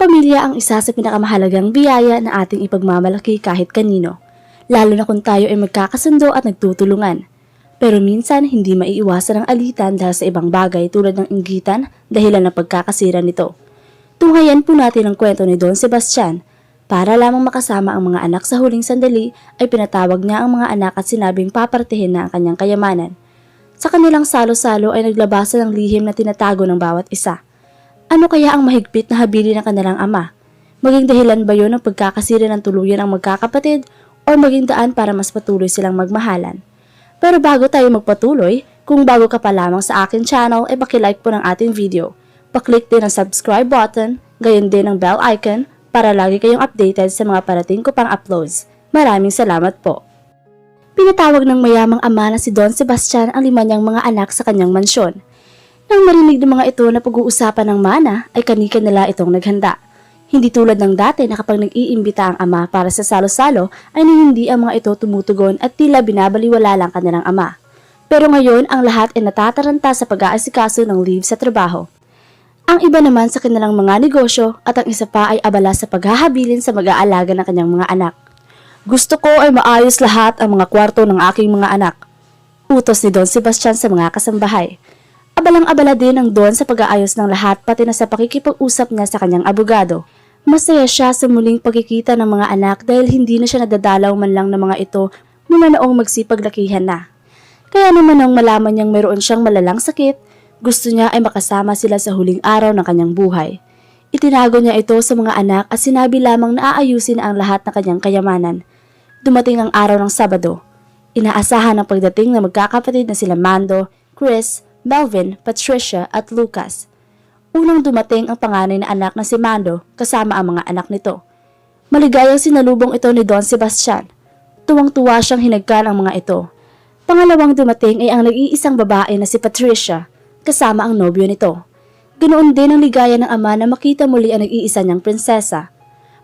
pamilya ang isa sa pinakamahalagang biyaya na ating ipagmamalaki kahit kanino, lalo na kung tayo ay magkakasundo at nagtutulungan. Pero minsan hindi maiiwasan ang alitan dahil sa ibang bagay tulad ng inggitan dahilan ng pagkakasira nito. Tunghayan po natin ang kwento ni Don Sebastian. Para lamang makasama ang mga anak sa huling sandali ay pinatawag niya ang mga anak at sinabing papartihin na ang kanyang kayamanan. Sa kanilang salo-salo ay naglabasa ng lihim na tinatago ng bawat isa. Ano kaya ang mahigpit na habili ng kanilang ama? Maging dahilan ba yun ng pagkakasira ng tuluyan ng magkakapatid o maging daan para mas patuloy silang magmahalan? Pero bago tayo magpatuloy, kung bago ka pa lamang sa akin channel ay pakilike po ng ating video. Paklik din ang subscribe button, gayon din ang bell icon para lagi kayong updated sa mga parating ko pang uploads. Maraming salamat po. Pinatawag ng mayamang ama na si Don Sebastian ang lima niyang mga anak sa kanyang mansyon. Nang marinig ng mga ito na pag-uusapan ng mana, ay kanika nila itong naghanda. Hindi tulad ng dati na kapag nag-iimbita ang ama para sa salo-salo ay hindi ang mga ito tumutugon at tila binabaliwala lang kanilang ama. Pero ngayon ang lahat ay natataranta sa pag-aasikaso ng leave sa trabaho. Ang iba naman sa kanilang mga negosyo at ang isa pa ay abala sa paghahabilin sa mag-aalaga ng kanyang mga anak. Gusto ko ay maayos lahat ang mga kwarto ng aking mga anak. Utos ni Don Sebastian sa mga kasambahay. Abalang-abala din ang Don sa pag-aayos ng lahat pati na sa pakikipag-usap niya sa kanyang abogado. Masaya siya sa muling pagkikita ng mga anak dahil hindi na siya nadadalaw man lang ng mga ito mula noong magsipaglakihan na. Kaya naman nang malaman niyang mayroon siyang malalang sakit, gusto niya ay makasama sila sa huling araw ng kanyang buhay. Itinago niya ito sa mga anak at sinabi lamang na aayusin ang lahat ng kanyang kayamanan. Dumating ang araw ng Sabado. Inaasahan ang pagdating ng magkakapatid na sila Mando, Chris, Melvin, Patricia at Lucas. Unang dumating ang panganay na anak na si Mando kasama ang mga anak nito. Maligayang sinalubong ito ni Don Sebastian. Tuwang-tuwa siyang hinagkan ang mga ito. Pangalawang dumating ay ang nag-iisang babae na si Patricia kasama ang nobyo nito. Ganoon din ang ligaya ng ama na makita muli ang nag-iisa niyang prinsesa.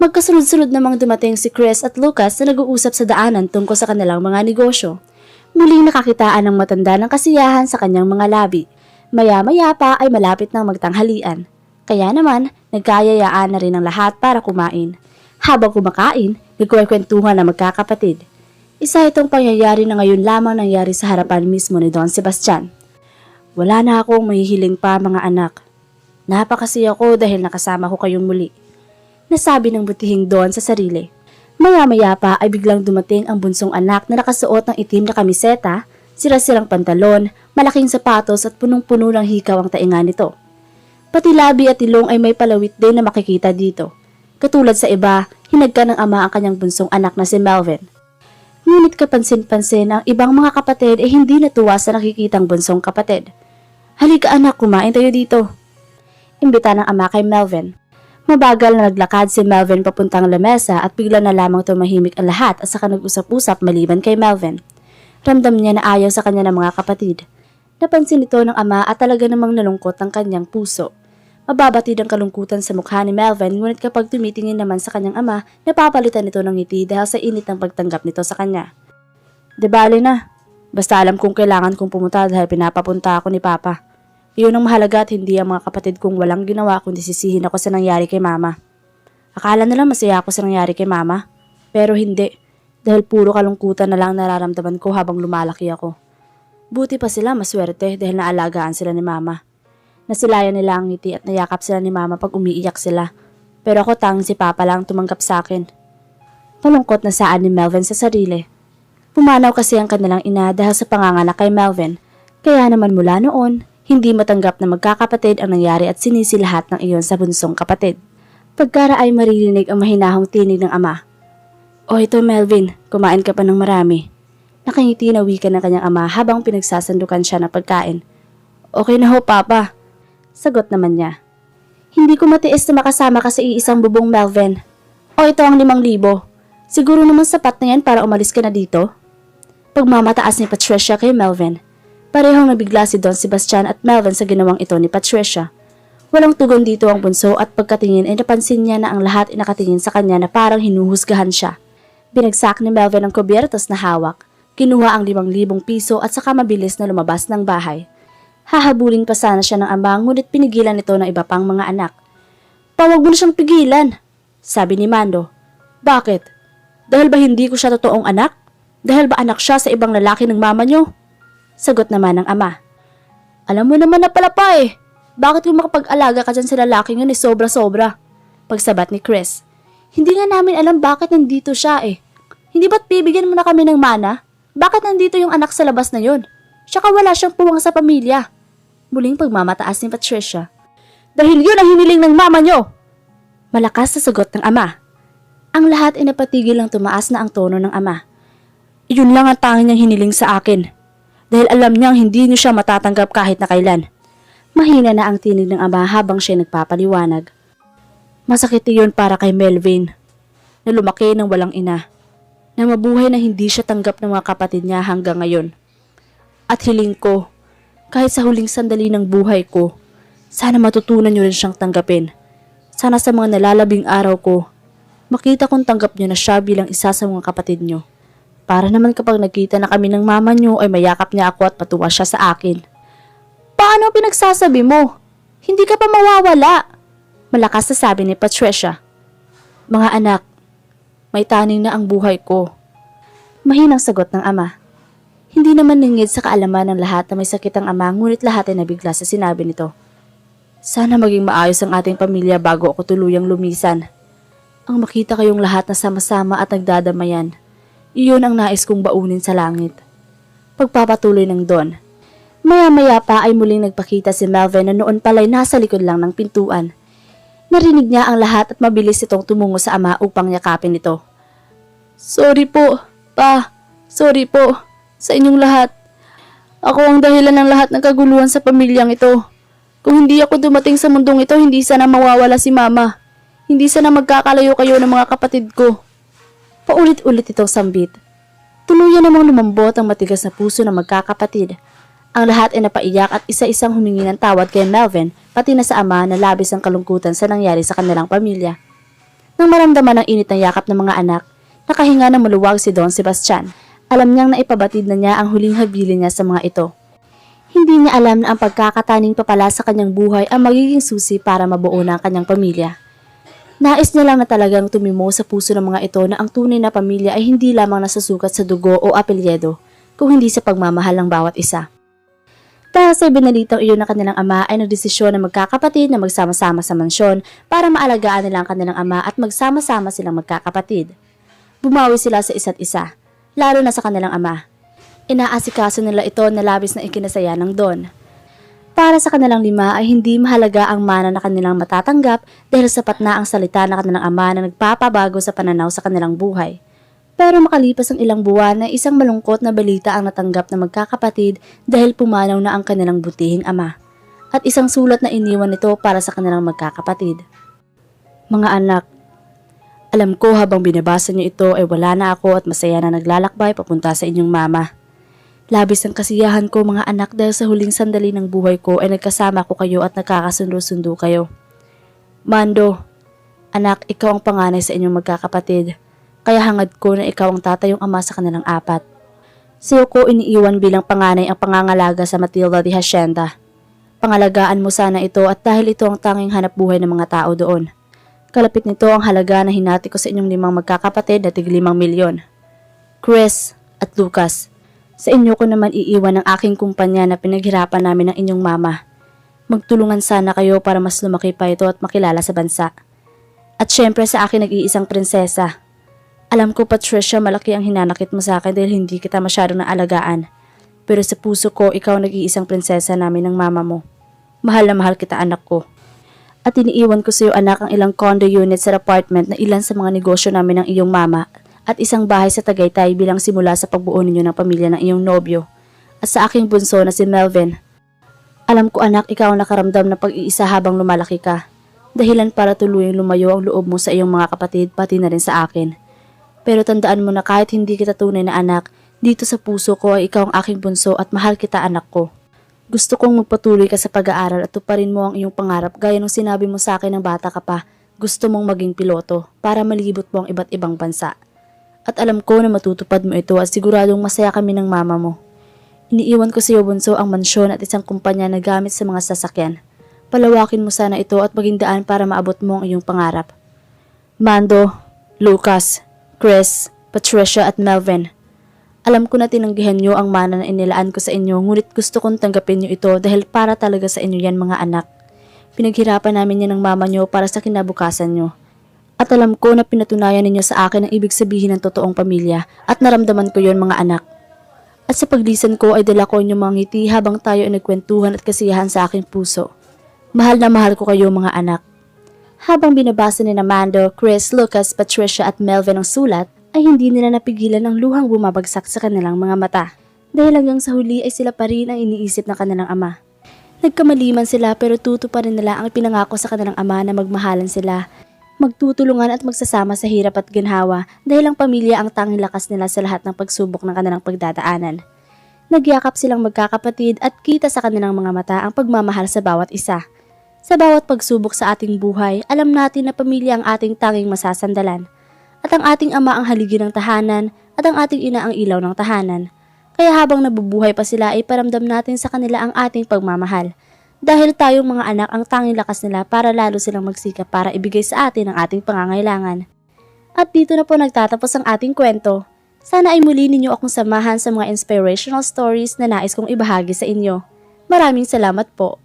Magkasunod-sunod namang dumating si Chris at Lucas na nag-uusap sa daanan tungkol sa kanilang mga negosyo. Muling nakakitaan ng matanda ng kasiyahan sa kanyang mga labi. Maya-maya pa ay malapit ng magtanghalian. Kaya naman, nagkayayaan na rin ang lahat para kumain. Habang kumakain, nagkwekwentuhan na magkakapatid. Isa itong pangyayari na ngayon lamang nangyari sa harapan mismo ni Don Sebastian. Wala na akong mahihiling pa mga anak. Napakasi ako dahil nakasama ko kayong muli. Nasabi ng butihing doon sa sarili. Maya-maya pa ay biglang dumating ang bunsong anak na nakasuot ng itim na kamiseta, sira-sirang pantalon, malaking sapatos at punong-puno ng hikaw ang tainga nito. Pati labi at ilong ay may palawit din na makikita dito. Katulad sa iba, hinagka ng ama ang kanyang bunsong anak na si Melvin. Ngunit kapansin-pansin ang ibang mga kapatid ay hindi natuwa sa nakikitang bunsong kapatid. Halika anak, kumain tayo dito. Imbita ng ama kay Melvin. Mabagal na naglakad si Melvin papuntang lamesa at bigla na lamang tumahimik ang lahat at saka nag-usap-usap maliban kay Melvin. Ramdam niya na ayaw sa kanya ng mga kapatid. Napansin ito ng ama at talaga namang nalungkot ang kanyang puso. Mababatid ang kalungkutan sa mukha ni Melvin ngunit kapag tumitingin naman sa kanyang ama, napapalitan ito ng ngiti dahil sa init ng pagtanggap nito sa kanya. De bale na. Basta alam kong kailangan kong pumunta dahil pinapapunta ako ni Papa. Iyon ang mahalaga at hindi ang mga kapatid kong walang ginawa kundi sisihin ako sa nangyari kay Mama. Akala nila masaya ako sa nangyari kay Mama. Pero hindi. Dahil puro kalungkutan na lang nararamdaman ko habang lumalaki ako. Buti pa sila maswerte dahil naalagaan sila ni Mama. Nasilayan nila ang ngiti at nayakap sila ni Mama pag umiiyak sila. Pero ako tanging si Papa lang tumanggap sa akin. Malungkot na saan ni Melvin sa sarili. Pumanaw kasi ang kanilang ina dahil sa panganganak kay Melvin. Kaya naman mula noon, hindi matanggap na magkakapatid ang nangyari at sinisi lahat ng iyon sa bunsong kapatid. Pagkara ay maririnig ang mahinahong tinig ng ama. O ito Melvin, kumain ka pa ng marami. Nakangiti na wika ng kanyang ama habang pinagsasandukan siya ng pagkain. Okay na ho, Papa. Sagot naman niya. Hindi ko matiis na makasama ka sa iisang bubong Melvin. O ito ang limang libo. Siguro naman sapat na yan para umalis ka na dito. Pagmamataas ni Patricia kay Melvin. Parehong nabigla si Don Sebastian at Melvin sa ginawang ito ni Patricia. Walang tugon dito ang bunso at pagkatingin ay napansin niya na ang lahat ay nakatingin sa kanya na parang hinuhusgahan siya. Binagsak ni Melvin ang kubyertos na hawak. Kinuha ang limang libong piso at saka mabilis na lumabas ng bahay. Hahabulin pa sana siya ng ama ngunit pinigilan ito ng iba pang mga anak. Pa, wag mo na siyang pigilan. Sabi ni Mando. Bakit? Dahil ba hindi ko siya totoong anak? Dahil ba anak siya sa ibang lalaki ng mama niyo? Sagot naman ng ama. Alam mo naman na pala pa eh. Bakit kung makapag-alaga ka dyan sa lalaki yun eh sobra-sobra? Pagsabat ni Chris. Hindi nga namin alam bakit nandito siya eh. Hindi ba't bibigyan mo na kami ng mana? Bakit nandito yung anak sa labas na yun? Tsaka wala siyang puwang sa pamilya. Muling pagmamataas ni Patricia. Dahil yun ang hiniling ng mama nyo! Malakas sa sagot ng ama. Ang lahat ay napatigil lang tumaas na ang tono ng ama. Yun lang ang tanging niyang hiniling sa akin. Dahil alam niyang hindi niyo siya matatanggap kahit na kailan. Mahina na ang tinig ng ama habang siya nagpapaliwanag. Masakit yun para kay Melvin, na lumaki ng walang ina, na mabuhay na hindi siya tanggap ng mga kapatid niya hanggang ngayon. At hiling ko, kahit sa huling sandali ng buhay ko, sana matutunan niyo rin siyang tanggapin. Sana sa mga nalalabing araw ko, makita kong tanggap niyo na siya bilang isa sa mga kapatid niyo. Para naman kapag nagkita na kami ng mama niyo ay mayakap niya ako at patuwa siya sa akin. Paano pinagsasabi mo? Hindi ka pa mawawala. Malakas na sabi ni Patricia. Mga anak, may taning na ang buhay ko. Mahinang sagot ng ama. Hindi naman ningid sa kaalaman ng lahat na may sakit ang ama ngunit lahat ay nabigla sa sinabi nito. Sana maging maayos ang ating pamilya bago ako tuluyang lumisan. Ang makita kayong lahat na sama-sama at nagdadamayan. Iyon ang nais kong baunin sa langit. Pagpapatuloy ng Don. Maya-maya pa ay muling nagpakita si Melvin na noon pala'y nasa likod lang ng pintuan. Narinig niya ang lahat at mabilis itong tumungo sa ama upang yakapin ito. Sorry po, pa. Sorry po. Sa inyong lahat. Ako ang dahilan ng lahat ng kaguluhan sa pamilyang ito. Kung hindi ako dumating sa mundong ito, hindi sana mawawala si mama. Hindi sana magkakalayo kayo ng mga kapatid ko. Paulit-ulit itong sambit. Tuluyan namang lumambot ang matigas na puso ng magkakapatid. Ang lahat ay napaiyak at isa-isang humingi ng tawad kay Melvin, pati na sa ama na labis ang kalungkutan sa nangyari sa kanilang pamilya. Nang maramdaman ang init ng yakap ng mga anak, nakahinga na maluwag si Don Sebastian. Alam niyang naipabatid na niya ang huling habilin niya sa mga ito. Hindi niya alam na ang pagkakataning papala sa kanyang buhay ang magiging susi para mabuo na ang kanyang pamilya. Nais niya lang na talagang tumimo sa puso ng mga ito na ang tunay na pamilya ay hindi lamang nasusukat sa dugo o apelyedo, kung hindi sa pagmamahal ng bawat isa. Dahil sa ibinalitang iyon ng kanilang ama ay nagdesisyon na magkakapatid na magsama-sama sa mansyon para maalagaan nila ang kanilang ama at magsama-sama silang magkakapatid. Bumawi sila sa isa't isa, lalo na sa kanilang ama. Inaasikaso nila ito na labis na ikinasaya ng Don. Para sa kanilang lima ay hindi mahalaga ang mana na kanilang matatanggap dahil sapat na ang salita ng kanilang ama na nagpapabago sa pananaw sa kanilang buhay. Pero makalipas ang ilang buwan ay isang malungkot na balita ang natanggap na magkakapatid dahil pumanaw na ang kanilang butihing ama. At isang sulat na iniwan nito para sa kanilang magkakapatid. Mga anak, alam ko habang binabasa niyo ito ay wala na ako at masaya na naglalakbay papunta sa inyong mama. Labis ang kasiyahan ko mga anak dahil sa huling sandali ng buhay ko ay nagkasama ko kayo at nagkakasundo-sundo kayo. Mando, anak, ikaw ang panganay sa inyong magkakapatid. Kaya hangad ko na ikaw ang tatayong ama sa kanilang apat. Si Yoko iniiwan bilang panganay ang pangangalaga sa Matilda de Hacienda. Pangalagaan mo sana ito at dahil ito ang tanging hanap buhay ng mga tao doon. Kalapit nito ang halaga na hinati ko sa inyong limang magkakapatid na tig limang milyon. Chris at Lucas, sa inyo ko naman iiwan ang aking kumpanya na pinaghirapan namin ng inyong mama. Magtulungan sana kayo para mas lumaki pa ito at makilala sa bansa. At syempre sa akin nag-iisang prinsesa. Alam ko Patricia malaki ang hinanakit mo sa akin dahil hindi kita masyadong naalagaan. Pero sa puso ko ikaw nag-iisang prinsesa namin ng mama mo. Mahal na mahal kita anak ko. At iniiwan ko sa iyo anak ang ilang condo unit sa apartment na ilan sa mga negosyo namin ng iyong mama at isang bahay sa Tagaytay bilang simula sa pagbuo ninyo ng pamilya ng iyong nobyo. At sa aking bunso na si Melvin. Alam ko anak ikaw ang nakaramdam ng pag-iisa habang lumalaki ka. Dahilan para tuluyang lumayo ang loob mo sa iyong mga kapatid pati na rin sa akin. Pero tandaan mo na kahit hindi kita tunay na anak, dito sa puso ko ay ikaw ang aking bunso at mahal kita anak ko. Gusto kong magpatuloy ka sa pag-aaral at tuparin mo ang iyong pangarap gaya ng sinabi mo sa akin ng bata ka pa. Gusto mong maging piloto para malibot mo ang iba't ibang bansa. At alam ko na matutupad mo ito at siguradong masaya kami ng mama mo. Iniiwan ko sa iyo bunso ang mansyon at isang kumpanya na gamit sa mga sasakyan. Palawakin mo sana ito at maging daan para maabot mo ang iyong pangarap. Mando, Lucas, Chris, Patricia at Melvin. Alam ko na tinanggihan niyo ang mana na inilaan ko sa inyo ngunit gusto kong tanggapin niyo ito dahil para talaga sa inyo yan mga anak. Pinaghirapan namin yan ng mama niyo para sa kinabukasan niyo. At alam ko na pinatunayan ninyo sa akin ang ibig sabihin ng totoong pamilya at naramdaman ko yon mga anak. At sa paglisan ko ay dala ko inyong mga ngiti habang tayo ay nagkwentuhan at kasiyahan sa aking puso. Mahal na mahal ko kayo mga anak. Habang binabasa ni Mando, Chris, Lucas, Patricia at Melvin ang sulat, ay hindi nila napigilan ang luhang bumabagsak sa kanilang mga mata. Dahil hanggang sa huli ay sila pa rin ang iniisip ng kanilang ama. Nagkamaliman sila pero tuto pa rin nila ang pinangako sa kanilang ama na magmahalan sila, magtutulungan at magsasama sa hirap at ginhawa dahil ang pamilya ang tanging lakas nila sa lahat ng pagsubok ng kanilang pagdadaanan. Nagyakap silang magkakapatid at kita sa kanilang mga mata ang pagmamahal sa bawat isa. Sa bawat pagsubok sa ating buhay, alam natin na pamilya ang ating tanging masasandalan. At ang ating ama ang haligi ng tahanan at ang ating ina ang ilaw ng tahanan. Kaya habang nabubuhay pa sila ay paramdam natin sa kanila ang ating pagmamahal. Dahil tayong mga anak ang tanging lakas nila para lalo silang magsikap para ibigay sa atin ang ating pangangailangan. At dito na po nagtatapos ang ating kwento. Sana ay muli ninyo akong samahan sa mga inspirational stories na nais kong ibahagi sa inyo. Maraming salamat po.